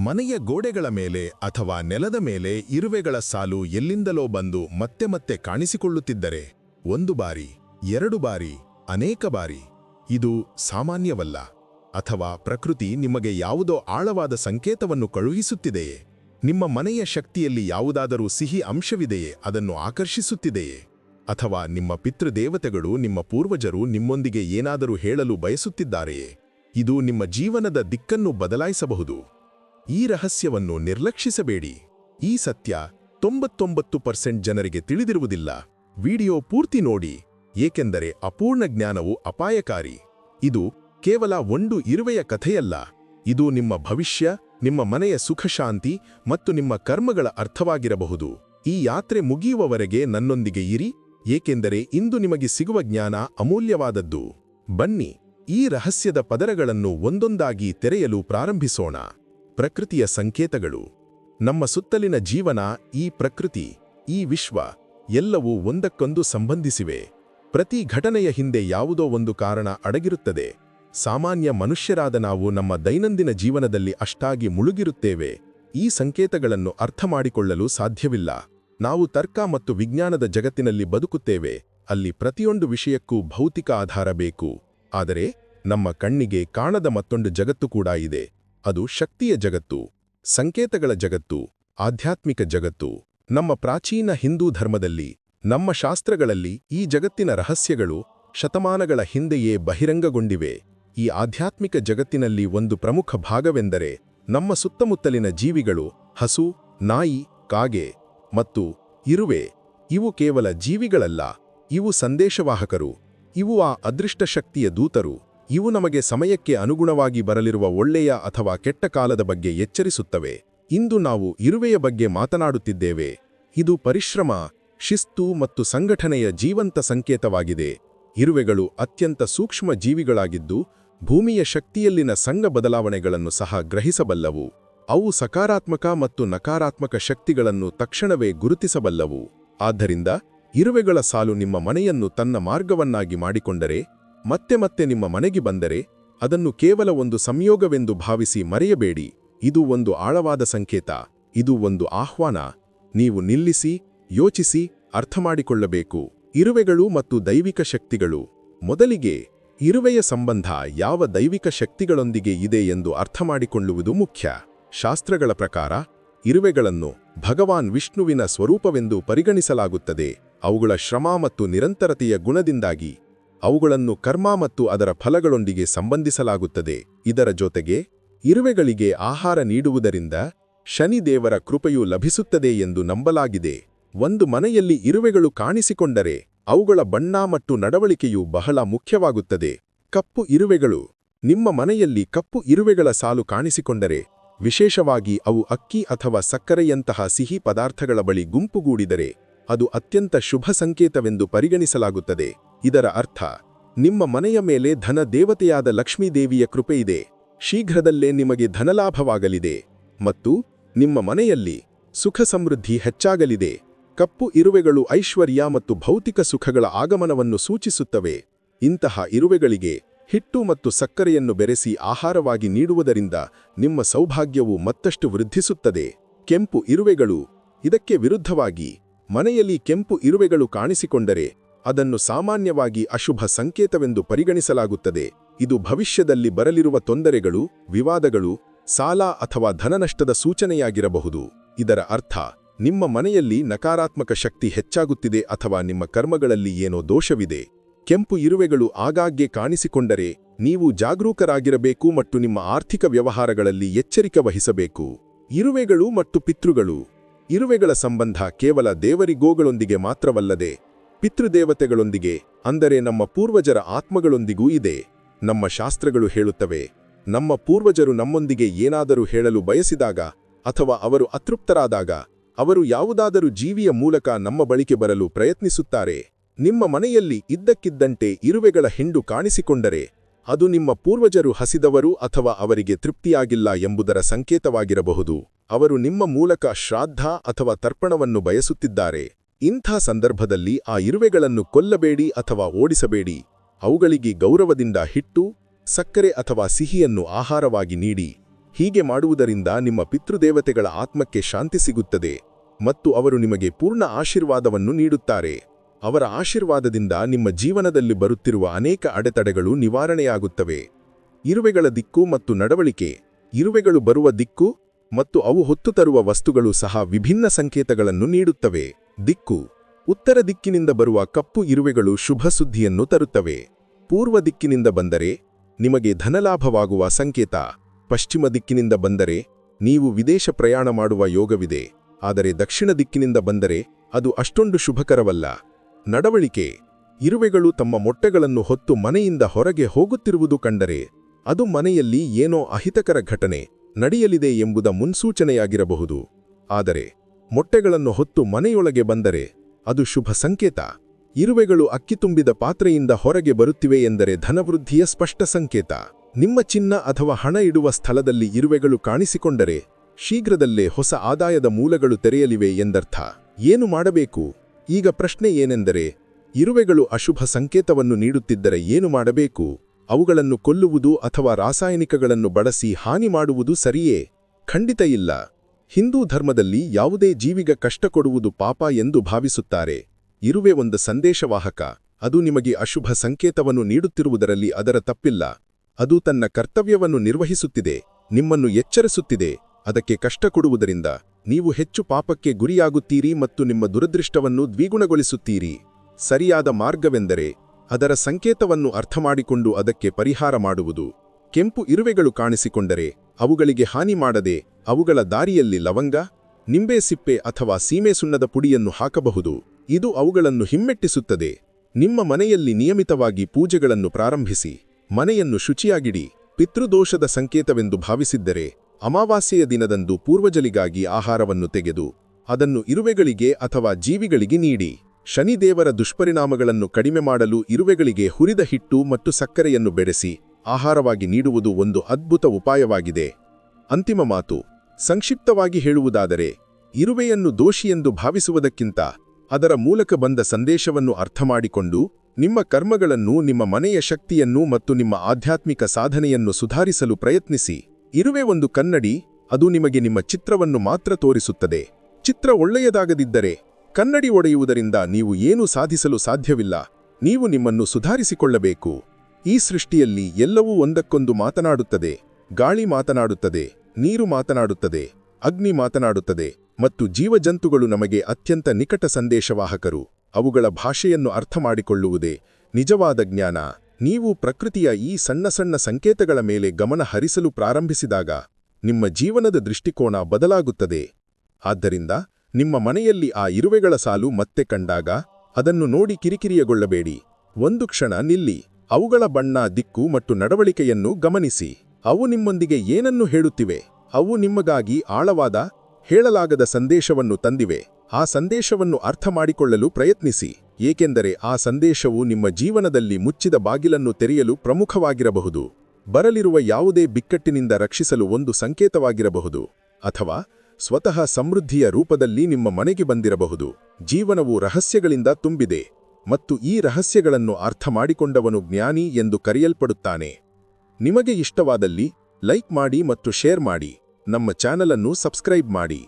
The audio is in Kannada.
ಮನೆಯ ಗೋಡೆಗಳ ಮೇಲೆ ಅಥವಾ ನೆಲದ ಮೇಲೆ ಇರುವೆಗಳ ಸಾಲು ಎಲ್ಲಿಂದಲೋ ಬಂದು ಮತ್ತೆ ಮತ್ತೆ ಕಾಣಿಸಿಕೊಳ್ಳುತ್ತಿದ್ದರೆ ಒಂದು ಬಾರಿ, ಎರಡು ಬಾರಿ, ಅನೇಕ ಬಾರಿ ಇದು ಸಾಮಾನ್ಯವಲ್ಲ. ಅಥವಾ ಪ್ರಕೃತಿ ನಿಮಗೆ ಯಾವುದೋ ಆಳವಾದ ಸಂಕೇತವನ್ನು ಕಳುಹಿಸುತ್ತಿದೆಯೇ? ನಿಮ್ಮ ಮನೆಯ ಶಕ್ತಿಯಲ್ಲಿ ಯಾವುದಾದರೂ ಸಿಹಿ ಅಂಶವಿದೆಯೇ? ಅದನ್ನು ಆಕರ್ಷಿಸುತ್ತಿದೆಯೇ? ಅಥವಾ ನಿಮ್ಮ ಪಿತೃದೇವತೆಗಳು, ನಿಮ್ಮ ಪೂರ್ವಜರು ನಿಮ್ಮೊಂದಿಗೆ ಏನಾದರೂ ಹೇಳಲು ಬಯಸುತ್ತಿದ್ದಾರೆಯೇ? ಇದು ನಿಮ್ಮ ಜೀವನದ ದಿಕ್ಕನ್ನು ಬದಲಾಯಿಸಬಹುದು. ಈ ರಹಸ್ಯವನ್ನು ನಿರ್ಲಕ್ಷಿಸಬೇಡಿ. ಈ ಸತ್ಯ ತೊಂಬತ್ತೊಂಬತ್ತು ಪರ್ಸೆಂಟ್ ಜನರಿಗೆ ತಿಳಿದಿರುವುದಿಲ್ಲ. ವಿಡಿಯೋ ಪೂರ್ತಿ ನೋಡಿ. ಏಕೆಂದರೆ ಅಪೂರ್ಣ ಜ್ಞಾನವು ಅಪಾಯಕಾರಿ. ಇದು ಕೇವಲ ಒಂದು ಇರುವೆಯ ಕಥೆಯಲ್ಲ. ಇದು ನಿಮ್ಮ ಭವಿಷ್ಯ, ನಿಮ್ಮ ಮನೆಯ ಸುಖಶಾಂತಿ ಮತ್ತು ನಿಮ್ಮ ಕರ್ಮಗಳ ಅರ್ಥವಾಗಿರಬಹುದು. ಈ ಯಾತ್ರೆ ಮುಗಿಯುವವರೆಗೆ ನನ್ನೊಂದಿಗೆ ಇರಿ. ಏಕೆಂದರೆ ಇಂದು ನಿಮಗೆ ಸಿಗುವ ಜ್ಞಾನ ಅಮೂಲ್ಯವಾದದ್ದು. ಬನ್ನಿ, ಈ ರಹಸ್ಯದ ಪದರಗಳನ್ನು ಒಂದೊಂದಾಗಿ ತೆರೆಯಲು ಪ್ರಾರಂಭಿಸೋಣ. ಪ್ರಕೃತಿಯ ಸಂಕೇತಗಳು. ನಮ್ಮ ಸುತ್ತಲಿನ ಜೀವನ, ಈ ಪ್ರಕೃತಿ, ಈ ವಿಶ್ವ, ಎಲ್ಲವೂ ಒಂದಕ್ಕೊಂದು ಸಂಬಂಧಿಸಿವೆ. ಪ್ರತಿ ಘಟನೆಯ ಹಿಂದೆ ಯಾವುದೋ ಒಂದು ಕಾರಣ ಅಡಗಿರುತ್ತದೆ. ಸಾಮಾನ್ಯ ಮನುಷ್ಯರಾದ ನಾವು ನಮ್ಮ ದೈನಂದಿನ ಜೀವನದಲ್ಲಿ ಅಷ್ಟಾಗಿ ಮುಳುಗಿರುತ್ತೇವೆ. ಈ ಸಂಕೇತಗಳನ್ನು ಅರ್ಥ ಮಾಡಿಕೊಳ್ಳಲು ಸಾಧ್ಯವಿಲ್ಲ. ನಾವು ತರ್ಕ ಮತ್ತು ವಿಜ್ಞಾನದ ಜಗತ್ತಿನಲ್ಲಿ ಬದುಕುತ್ತೇವೆ. ಅಲ್ಲಿ ಪ್ರತಿಯೊಂದು ವಿಷಯಕ್ಕೂ ಭೌತಿಕ ಆಧಾರ ಬೇಕು. ಆದರೆ, ನಮ್ಮ ಕಣ್ಣಿಗೆ ಕಾಣದ ಮತ್ತೊಂದು ಜಗತ್ತು ಕೂಡ ಇದೆ. ಅದು ಶಕ್ತಿಯ ಜಗತ್ತು, ಸಂಕೇತಗಳ ಜಗತ್ತು, ಆಧ್ಯಾತ್ಮಿಕ ಜಗತ್ತು. ನಮ್ಮ ಪ್ರಾಚೀನ ಹಿಂದೂ ಧರ್ಮದಲ್ಲಿ, ನಮ್ಮ ಶಾಸ್ತ್ರಗಳಲ್ಲಿ ಈ ಜಗತ್ತಿನ ರಹಸ್ಯಗಳು ಶತಮಾನಗಳ ಹಿಂದೆಯೇ ಬಹಿರಂಗಗೊಂಡಿವೆ. ಈ ಆಧ್ಯಾತ್ಮಿಕ ಜಗತ್ತಿನಲ್ಲಿ ಒಂದು ಪ್ರಮುಖ ಭಾಗವೆಂದರೆ ನಮ್ಮ ಸುತ್ತಮುತ್ತಲಿನ ಜೀವಿಗಳು, ಹಸು, ನಾಯಿ, ಕಾಗೆ ಮತ್ತು ಇರುವೆ. ಇವು ಕೇವಲ ಜೀವಿಗಳಲ್ಲ, ಇವು ಸಂದೇಶವಾಹಕರು, ಇವು ಆ ಅದೃಷ್ಟ ಶಕ್ತಿಯ ದೂತರು. ಇವು ನಮಗೆ ಸಮಯಕ್ಕೆ ಅನುಗುಣವಾಗಿ ಬರಲಿರುವ ಒಳ್ಳೆಯ ಅಥವಾ ಕೆಟ್ಟ ಕಾಲದ ಬಗ್ಗೆ ಎಚ್ಚರಿಸುತ್ತವೆ. ಇಂದು ನಾವು ಇರುವೆಯ ಬಗ್ಗೆ ಮಾತನಾಡುತ್ತಿದ್ದೇವೆ. ಇದು ಪರಿಶ್ರಮ, ಶಿಸ್ತು ಮತ್ತು ಸಂಘಟನೆಯ ಜೀವಂತ ಸಂಕೇತವಾಗಿದೆ. ಇರುವೆಗಳು ಅತ್ಯಂತ ಸೂಕ್ಷ್ಮ ಜೀವಿಗಳಾಗಿದ್ದು, ಭೂಮಿಯ ಶಕ್ತಿಯಲ್ಲಿನ ಸಂಘ ಬದಲಾವಣೆಗಳನ್ನು ಸಹ ಗ್ರಹಿಸಬಲ್ಲವು. ಅವು ಸಕಾರಾತ್ಮಕ ಮತ್ತು ನಕಾರಾತ್ಮಕ ಶಕ್ತಿಗಳನ್ನು ತಕ್ಷಣವೇ ಗುರುತಿಸಬಲ್ಲವು. ಆದ್ದರಿಂದ ಇರುವೆಗಳ ಸಾಲು ನಿಮ್ಮ ಮನೆಯನ್ನು ತನ್ನ ಮಾರ್ಗವನ್ನಾಗಿ ಮಾಡಿಕೊಂಡರೆ ಮತ್ತೆ ಮತ್ತೆ ನಿಮ್ಮ ಮನೆಗೆ ಬಂದರೆ ಅದನ್ನು ಕೇವಲ ಒಂದು ಸಂಯೋಗವೆಂದು ಭಾವಿಸಿ ಮರೆಯಬೇಡಿ. ಇದು ಒಂದು ಆಳವಾದ ಸಂಕೇತ. ಇದು ಒಂದು ಆಹ್ವಾನ. ನೀವು ನಿಲ್ಲಿಸಿ, ಯೋಚಿಸಿ, ಅರ್ಥಮಾಡಿಕೊಳ್ಳಬೇಕು. ಇರುವೆಗಳು ಮತ್ತು ದೈವಿಕ ಶಕ್ತಿಗಳು. ಮೊದಲಿಗೆ, ಇರುವೆಯ ಸಂಬಂಧ ಯಾವ ದೈವಿಕ ಶಕ್ತಿಗಳೊಂದಿಗೆ ಇದೆ ಎಂದು ಅರ್ಥಮಾಡಿಕೊಳ್ಳುವುದು ಮುಖ್ಯ. ಶಾಸ್ತ್ರಗಳ ಪ್ರಕಾರ, ಇರುವೆಗಳನ್ನು ಭಗವಾನ್ ವಿಷ್ಣುವಿನ ಸ್ವರೂಪವೆಂದು ಪರಿಗಣಿಸಲಾಗುತ್ತದೆ. ಅವುಗಳ ಶ್ರಮ ಮತ್ತು ನಿರಂತರತೆಯ ಗುಣದಿಂದಾಗಿ ಅವುಗಳನ್ನು ಕರ್ಮ ಮತ್ತು ಅದರ ಫಲಗಳೊಂದಿಗೆ ಸಂಬಂಧಿಸಲಾಗುತ್ತದೆ. ಇದರ ಜೊತೆಗೆ ಇರುವೆಗಳಿಗೆ ಆಹಾರ ನೀಡುವುದರಿಂದ ಶನಿದೇವರ ಕೃಪೆಯು ಲಭಿಸುತ್ತದೆ ಎಂದು ನಂಬಲಾಗಿದೆ. ಒಂದು ಮನೆಯಲ್ಲಿ ಇರುವೆಗಳು ಕಾಣಿಸಿಕೊಂಡರೆ ಅವುಗಳ ಬಣ್ಣ ಮತ್ತು ನಡವಳಿಕೆಯು ಬಹಳ ಮುಖ್ಯವಾಗುತ್ತದೆ. ಕಪ್ಪು ಇರುವೆಗಳು. ನಿಮ್ಮ ಮನೆಯಲ್ಲಿ ಕಪ್ಪು ಇರುವೆಗಳ ಸಾಲು ಕಾಣಿಸಿಕೊಂಡರೆ ವಿಶೇಷವಾಗಿ ಅವು ಅಕ್ಕಿ ಅಥವಾ ಸಕ್ಕರೆಯಂತಹ ಸಿಹಿ ಪದಾರ್ಥಗಳ ಬಳಿ ಗುಂಪುಗೂಡಿದರೆ ಅದು ಅತ್ಯಂತ ಶುಭ ಸಂಕೇತವೆಂದು ಪರಿಗಣಿಸಲಾಗುತ್ತದೆ. ಇದರ ಅರ್ಥ, ನಿಮ್ಮ ಮನೆಯ ಮೇಲೆ ಧನ ದೇವತೆಯಾದ ಲಕ್ಷ್ಮೀದೇವಿಯ ಕೃಪೆಯಿದೆ ಶೀಘ್ರದಲ್ಲೇ ನಿಮಗೆ ಧನಲಾಭವಾಗಲಿದೆ ಮತ್ತು ನಿಮ್ಮ ಮನೆಯಲ್ಲಿ ಸುಖ ಸಮೃದ್ಧಿ ಹೆಚ್ಚಾಗಲಿದೆ, ಕಪ್ಪು ಇರುವೆಗಳು ಐಶ್ವರ್ಯ ಮತ್ತು ಭೌತಿಕ ಸುಖಗಳ ಆಗಮನವನ್ನು ಸೂಚಿಸುತ್ತವೆ, ಇಂತಹ ಇರುವೆಗಳಿಗೆ ಹಿಟ್ಟು ಮತ್ತು ಸಕ್ಕರೆಯನ್ನು ಬೆರೆಸಿ ಆಹಾರವಾಗಿ ನೀಡುವುದರಿಂದ ನಿಮ್ಮ ಸೌಭಾಗ್ಯವು ಮತ್ತಷ್ಟು ವೃದ್ಧಿಸುತ್ತದೆ. ಕೆಂಪು ಇರುವೆಗಳು ಇದಕ್ಕೆ ವಿರುದ್ಧವಾಗಿ ಮನೆಯಲ್ಲಿ ಕೆಂಪು ಇರುವೆಗಳು ಕಾಣಿಸಿಕೊಂಡರೆ ಅದನ್ನು ಸಾಮಾನ್ಯವಾಗಿ ಅಶುಭ ಸಂಕೇತವೆಂದು ಪರಿಗಣಿಸಲಾಗುತ್ತದೆ. ಇದು ಭವಿಷ್ಯದಲ್ಲಿ ಬರಲಿರುವ ತೊಂದರೆಗಳು, ವಿವಾದಗಳು, ಸಾಲ ಅಥವಾ ಧನನಷ್ಟದ ಸೂಚನೆಯಾಗಿರಬಹುದು. ಇದರ ಅರ್ಥ, ನಿಮ್ಮ ಮನೆಯಲ್ಲಿ ನಕಾರಾತ್ಮಕ ಶಕ್ತಿ ಹೆಚ್ಚಾಗುತ್ತಿದೆ ಅಥವಾ ನಿಮ್ಮ ಕರ್ಮಗಳಲ್ಲಿ ಏನೋ ದೋಷವಿದೆ. ಕೆಂಪು ಇರುವೆಗಳು ಆಗಾಗ್ಗೆ ಕಾಣಿಸಿಕೊಂಡರೆ, ನೀವು ಜಾಗರೂಕರಾಗಿರಬೇಕು ಮತ್ತು ನಿಮ್ಮ ಆರ್ಥಿಕ ವ್ಯವಹಾರಗಳಲ್ಲಿ ಎಚ್ಚರಿಕೆ ವಹಿಸಬೇಕು. ಇರುವೆಗಳು ಮತ್ತು ಪಿತೃಗಳು. ಇರುವೆಗಳ ಸಂಬಂಧ ಕೇವಲ ದೇವರಿಗೋಗಳೊಂದಿಗೆ ಮಾತ್ರವಲ್ಲದೆ ಪಿತೃದೇವತೆಗಳೊಂದಿಗೆ, ಅಂದರೆ ನಮ್ಮ ಪೂರ್ವಜರ ಆತ್ಮಗಳೊಂದಿಗೂ ಇದೆ. ನಮ್ಮ ಶಾಸ್ತ್ರಗಳು ಹೇಳುತ್ತವೆ, ನಮ್ಮ ಪೂರ್ವಜರು ನಮ್ಮೊಂದಿಗೆ ಏನಾದರೂ ಹೇಳಲು ಬಯಸಿದಾಗ, ಅಥವಾ ಅವರು ಅತೃಪ್ತರಾದಾಗ, ಅವರು ಯಾವುದಾದರೂ ಜೀವಿಯ ಮೂಲಕ ನಮ್ಮ ಬಳಿಕೆ ಬರಲು ಪ್ರಯತ್ನಿಸುತ್ತಾರೆ. ನಿಮ್ಮ ಮನೆಯಲ್ಲಿ ಇದ್ದಕ್ಕಿದ್ದಂತೆ ಇರುವೆಗಳ ಹಿಂಡು ಕಾಣಿಸಿಕೊಂಡರೆ, ಅದು ನಿಮ್ಮ ಪೂರ್ವಜರು ಹಸಿದವರು ಅಥವಾ ಅವರಿಗೆ ತೃಪ್ತಿಯಾಗಿಲ್ಲ ಎಂಬುದರ ಸಂಕೇತವಾಗಿರಬಹುದು. ಅವರು ನಿಮ್ಮ ಮೂಲಕ ಶ್ರಾದ್ದ ಅಥವಾ ತರ್ಪಣವನ್ನು ಬಯಸುತ್ತಿದ್ದಾರೆ. ಇಂಥ ಸಂದರ್ಭದಲ್ಲಿ ಆ ಇರುವೆಗಳನ್ನು ಕೊಲ್ಲಬೇಡಿ ಅಥವಾ ಓಡಿಸಬೇಡಿ. ಅವುಗಳಿಗೆ ಗೌರವದಿಂದ ಹಿಟ್ಟು, ಸಕ್ಕರೆ ಅಥವಾ ಸಿಹಿಯನ್ನು ಆಹಾರವಾಗಿ ನೀಡಿ. ಹೀಗೆ ಮಾಡುವುದರಿಂದ ನಿಮ್ಮ ಪಿತೃದೇವತೆಗಳ ಆತ್ಮಕ್ಕೆ ಶಾಂತಿ ಸಿಗುತ್ತದೆ ಮತ್ತು ಅವರು ನಿಮಗೆ ಪೂರ್ಣ ಆಶೀರ್ವಾದವನ್ನು ನೀಡುತ್ತಾರೆ. ಅವರ ಆಶೀರ್ವಾದದಿಂದ ನಿಮ್ಮ ಜೀವನದಲ್ಲಿ ಬರುತ್ತಿರುವ ಅನೇಕ ಅಡೆತಡೆಗಳು ನಿವಾರಣೆಯಾಗುತ್ತವೆ. ಇರುವೆಗಳ ದಿಕ್ಕು ಮತ್ತು ನಡವಳಿಕೆ, ಇರುವೆಗಳು ಬರುವ ದಿಕ್ಕು ಮತ್ತು ಅವು ಹೊತ್ತು ತರುವ ವಸ್ತುಗಳು ಸಹ ವಿಭಿನ್ನ ಸಂಕೇತಗಳನ್ನು ನೀಡುತ್ತವೆ. ದಿಕ್ಕು. ಉತ್ತರ ದಿಕ್ಕಿನಿಂದ ಬರುವ ಕಪ್ಪು ಇರುವೆಗಳು ಶುಭ ಸುದ್ದಿಯನ್ನು ತರುತ್ತವೆ. ಪೂರ್ವ ದಿಕ್ಕಿನಿಂದ ಬಂದರೆ ನಿಮಗೆ ಧನಲಾಭವಾಗುವ ಸಂಕೇತ. ಪಶ್ಚಿಮ ದಿಕ್ಕಿನಿಂದ ಬಂದರೆ ನೀವು ವಿದೇಶ ಪ್ರಯಾಣ ಮಾಡುವ ಯೋಗವಿದೆ. ಆದರೆ ದಕ್ಷಿಣ ದಿಕ್ಕಿನಿಂದ ಬಂದರೆ ಅದು ಅಷ್ಟೊಂದು ಶುಭಕರವಲ್ಲ. ನಡವಳಿಕೆ. ಇರುವೆಗಳು ತಮ್ಮ ಮೊಟ್ಟೆಗಳನ್ನು ಹೊತ್ತು ಮನೆಯಿಂದ ಹೊರಗೆ ಹೋಗುತ್ತಿರುವುದು ಕಂಡರೆ ಅದು ಮನೆಯಲ್ಲಿ ಏನೋ ಅಹಿತಕರ ಘಟನೆ ನಡೆಯಲಿದೆ ಎಂಬುದ ಮುನ್ಸೂಚನೆಯಾಗಿರಬಹುದು. ಆದರೆ ಮೊಟ್ಟೆಗಳನ್ನು ಹೊತ್ತು ಮನೆಯೊಳಗೆ ಬಂದರೆ ಅದು ಶುಭ ಸಂಕೇತ. ಇರುವೆಗಳು ಅಕ್ಕಿ ತುಂಬಿದ ಪಾತ್ರೆಯಿಂದ ಹೊರಗೆ ಬರುತ್ತಿವೆ ಎಂದರೆ ಧನವೃದ್ಧಿಯ ಸ್ಪಷ್ಟ ಸಂಕೇತ. ನಿಮ್ಮ ಚಿನ್ನ ಅಥವಾ ಹಣ ಇಡುವ ಸ್ಥಳದಲ್ಲಿ ಇರುವೆಗಳು ಕಾಣಿಸಿಕೊಂಡರೆ ಶೀಘ್ರದಲ್ಲೇ ಹೊಸ ಆದಾಯದ ಮೂಲಗಳು ತೆರೆಯಲಿವೆ ಎಂದರ್ಥ. ಏನು ಮಾಡಬೇಕು? ಈಗ ಪ್ರಶ್ನೆ ಏನೆಂದರೆ, ಇರುವೆಗಳು ಅಶುಭ ಸಂಕೇತವನ್ನು ನೀಡುತ್ತಿದ್ದರೆ ಏನು ಮಾಡಬೇಕು? ಅವುಗಳನ್ನು ಕೊಲ್ಲುವುದು ಅಥವಾ ರಾಸಾಯನಿಕಗಳನ್ನು ಬಳಸಿ ಹಾನಿ ಮಾಡುವುದು ಸರಿಯೇ? ಖಂಡಿತ ಇಲ್ಲ. ಹಿಂದೂ ಧರ್ಮದಲ್ಲಿ ಯಾವುದೇ ಜೀವಿಗ ಕಷ್ಟ ಕೊಡುವುದು ಪಾಪ ಎಂದು ಭಾವಿಸುತ್ತಾರೆ. ಇರುವೆ ಒಂದು ಸಂದೇಶವಾಹಕ. ಅದು ನಿಮಗೆ ಅಶುಭ ಸಂಕೇತವನ್ನು ನೀಡುತ್ತಿರುವುದರಲ್ಲಿ ಅದರ ತಪ್ಪಿಲ್ಲ. ಅದು ತನ್ನ ಕರ್ತವ್ಯವನ್ನು ನಿರ್ವಹಿಸುತ್ತಿದೆ. ನಿಮ್ಮನ್ನು ಎಚ್ಚರಿಸುತ್ತಿದೆ. ಅದಕ್ಕೆ ಕಷ್ಟ ಕೊಡುವುದರಿಂದ ನೀವು ಹೆಚ್ಚು ಪಾಪಕ್ಕೆ ಗುರಿಯಾಗುತ್ತೀರಿ ಮತ್ತು ನಿಮ್ಮ ದುರದೃಷ್ಟವನ್ನು ದ್ವಿಗುಣಗೊಳಿಸುತ್ತೀರಿ. ಸರಿಯಾದ ಮಾರ್ಗವೆಂದರೆ ಅದರ ಸಂಕೇತವನ್ನು ಅರ್ಥಮಾಡಿಕೊಂಡು ಅದಕ್ಕೆ ಪರಿಹಾರ ಮಾಡುವುದು. ಕೆಂಪು ಇರುವೆಗಳು ಕಾಣಿಸಿಕೊಂಡರೆ ಅವುಗಳಿಗೆ ಹಾನಿ ಮಾಡದೆ ಅವುಗಳ ದಾರಿಯಲ್ಲಿ ಲವಂಗ, ನಿಂಬೆ ಸಿಪ್ಪೆ ಅಥವಾ ಸೀಮೆ ಸುಣ್ಣದ ಪುಡಿಯನ್ನು ಹಾಕಬಹುದು. ಇದು ಅವುಗಳನ್ನು ಹಿಮ್ಮೆಟ್ಟಿಸುತ್ತದೆ. ನಿಮ್ಮ ಮನೆಯಲ್ಲಿ ನಿಯಮಿತವಾಗಿ ಪೂಜೆಗಳನ್ನು ಪ್ರಾರಂಭಿಸಿ, ಮನೆಯನ್ನು ಶುಚಿಯಾಗಿಡಿ, ಪಿತೃದೋಷದ ಸಂಕೇತವೆಂದು ಭಾವಿಸಿದ್ದರೆ, ಅಮಾವಾಸ್ಯೆಯ ದಿನದಂದು ಪೂರ್ವಜಲಿಗಾಗಿ ಆಹಾರವನ್ನು ತೆಗೆದು, ಅದನ್ನು ಇರುವೆಗಳಿಗೆ ಅಥವಾ ಜೀವಿಗಳಿಗೆ ನೀಡಿ. ಶನಿದೇವರ ದುಷ್ಪರಿಣಾಮಗಳನ್ನು ಕಡಿಮೆ ಮಾಡಲು ಇರುವೆಗಳಿಗೆ ಹುರಿದ ಹಿಟ್ಟು ಮತ್ತು ಸಕ್ಕರೆಯನ್ನು ಬೆರೆಸಿ. ಆಹಾರವಾಗಿ ನೀಡುವುದು ಒಂದು ಅದ್ಭುತ ಉಪಾಯವಾಗಿದೆ. ಅಂತಿಮ ಮಾತು, ಸಂಕ್ಷಿಪ್ತವಾಗಿ ಹೇಳುವುದಾದರೆ, ಇರುವೆಯನ್ನು ದೋಷಿಯೆಂದು ಭಾವಿಸುವುದಕ್ಕಿಂತ ಅದರ ಮೂಲಕ ಬಂದ ಸಂದೇಶವನ್ನು ಅರ್ಥಮಾಡಿಕೊಂಡು ನಿಮ್ಮ ಕರ್ಮಗಳನ್ನು ನಿಮ್ಮ ಮನೆಯ ಶಕ್ತಿಯನ್ನು ಮತ್ತು ನಿಮ್ಮ ಆಧ್ಯಾತ್ಮಿಕ ಸಾಧನೆಯನ್ನು ಸುಧಾರಿಸಲು ಪ್ರಯತ್ನಿಸಿ. ಇರುವೆ ಒಂದು ಕನ್ನಡಿ, ಅದು ನಿಮಗೆ ನಿಮ್ಮ ಚಿತ್ರವನ್ನು ಮಾತ್ರ ತೋರಿಸುತ್ತದೆ. ಚಿತ್ರ ಒಳ್ಳೆಯದಾಗದಿದ್ದರೆ, ಕನ್ನಡಿ ಒಡೆಯುವುದರಿಂದ ನೀವು ಏನೂ ಸಾಧಿಸಲು ಸಾಧ್ಯವಿಲ್ಲ. ನೀವು ನಿಮ್ಮನ್ನು ಸುಧಾರಿಸಿಕೊಳ್ಳಬೇಕು. ಈ ಸೃಷ್ಟಿಯಲ್ಲಿ ಎಲ್ಲವೂ ಒಂದಕ್ಕೊಂದು ಮಾತನಾಡುತ್ತದೆ. ಗಾಳಿ ಮಾತನಾಡುತ್ತದೆ, ನೀರು ಮಾತನಾಡುತ್ತದೆ, ಅಗ್ನಿ ಮಾತನಾಡುತ್ತದೆ ಮತ್ತು ಜೀವಜಂತುಗಳು ನಮಗೆ ಅತ್ಯಂತ ನಿಕಟ ಸಂದೇಶವಾಹಕರು. ಅವುಗಳ ಭಾಷೆಯನ್ನು ಅರ್ಥಮಾಡಿಕೊಳ್ಳುವುದೇ ನಿಜವಾದ ಜ್ಞಾನ. ನೀವು ಪ್ರಕೃತಿಯ ಈ ಸಣ್ಣ ಸಣ್ಣ ಸಂಕೇತಗಳ ಮೇಲೆ ಗಮನ ಹರಿಸಲು ಪ್ರಾರಂಭಿಸಿದಾಗ ನಿಮ್ಮ ಜೀವನದ ದೃಷ್ಟಿಕೋನ ಬದಲಾಗುತ್ತದೆ. ಆದ್ದರಿಂದ ನಿಮ್ಮ ಮನೆಯಲ್ಲಿ ಆ ಇರುವೆಗಳ ಸಾಲು ಮತ್ತೆ ಕಂಡಾಗ ಅದನ್ನು ನೋಡಿ ಕಿರಿಕಿರಿಯಗೊಳ್ಳಬೇಡಿ. ಒಂದು ಕ್ಷಣ ನಿಲ್ಲಿ. ಅವುಗಳ ಬಣ್ಣ ದಿಕ್ಕು ಮತ್ತು ನಡವಳಿಕೆಯನ್ನು ಗಮನಿಸಿ. ಅವು ನಿಮ್ಮೊಂದಿಗೆ ಏನನ್ನು ಹೇಳುತ್ತಿವೆ? ಅವು ನಿಮ್ಮಗಾಗಿ ಆಳವಾದ, ಹೇಳಲಾಗದ ಸಂದೇಶವನ್ನು ತಂದಿವೆ. ಆ ಸಂದೇಶವನ್ನು ಅರ್ಥ ಮಾಡಿಕೊಳ್ಳಲು ಪ್ರಯತ್ನಿಸಿ, ಏಕೆಂದರೆ ಆ ಸಂದೇಶವು ನಿಮ್ಮ ಜೀವನದಲ್ಲಿ ಮುಚ್ಚಿದ ಬಾಗಿಲನ್ನು ತೆರೆಯಲು ಪ್ರಮುಖವಾಗಿರಬಹುದು. ಬರಲಿರುವ ಯಾವುದೇ ಬಿಕ್ಕಟ್ಟಿನಿಂದ ರಕ್ಷಿಸಲು ಒಂದು ಸಂಕೇತವಾಗಿರಬಹುದು, ಅಥವಾ ಸ್ವತಃ ಸಮೃದ್ಧಿಯ ರೂಪದಲ್ಲಿ ನಿಮ್ಮ ಮನೆಗೆ ಬಂದಿರಬಹುದು. ಜೀವನವು ರಹಸ್ಯಗಳಿಂದ ತುಂಬಿದೆ. ಮತ್ತು ಈ ರಹಸ್ಯಗಳನ್ನು ಅರ್ಥ ಮಾಡಿಕೊಂಡವನು ಜ್ಞಾನಿ ಎಂದು ಕರೆಯಲ್ಪಡುತ್ತಾನೆ. ನಿಮಗೆ ಇಷ್ಟವಾದಲ್ಲಿ ಲೈಕ್ ಮಾಡಿ ಮತ್ತು ಶೇರ್ ಮಾಡಿ. ನಮ್ಮ ಚಾನಲನ್ನು ಸಬ್ಸ್ಕ್ರೈಬ್ ಮಾಡಿ.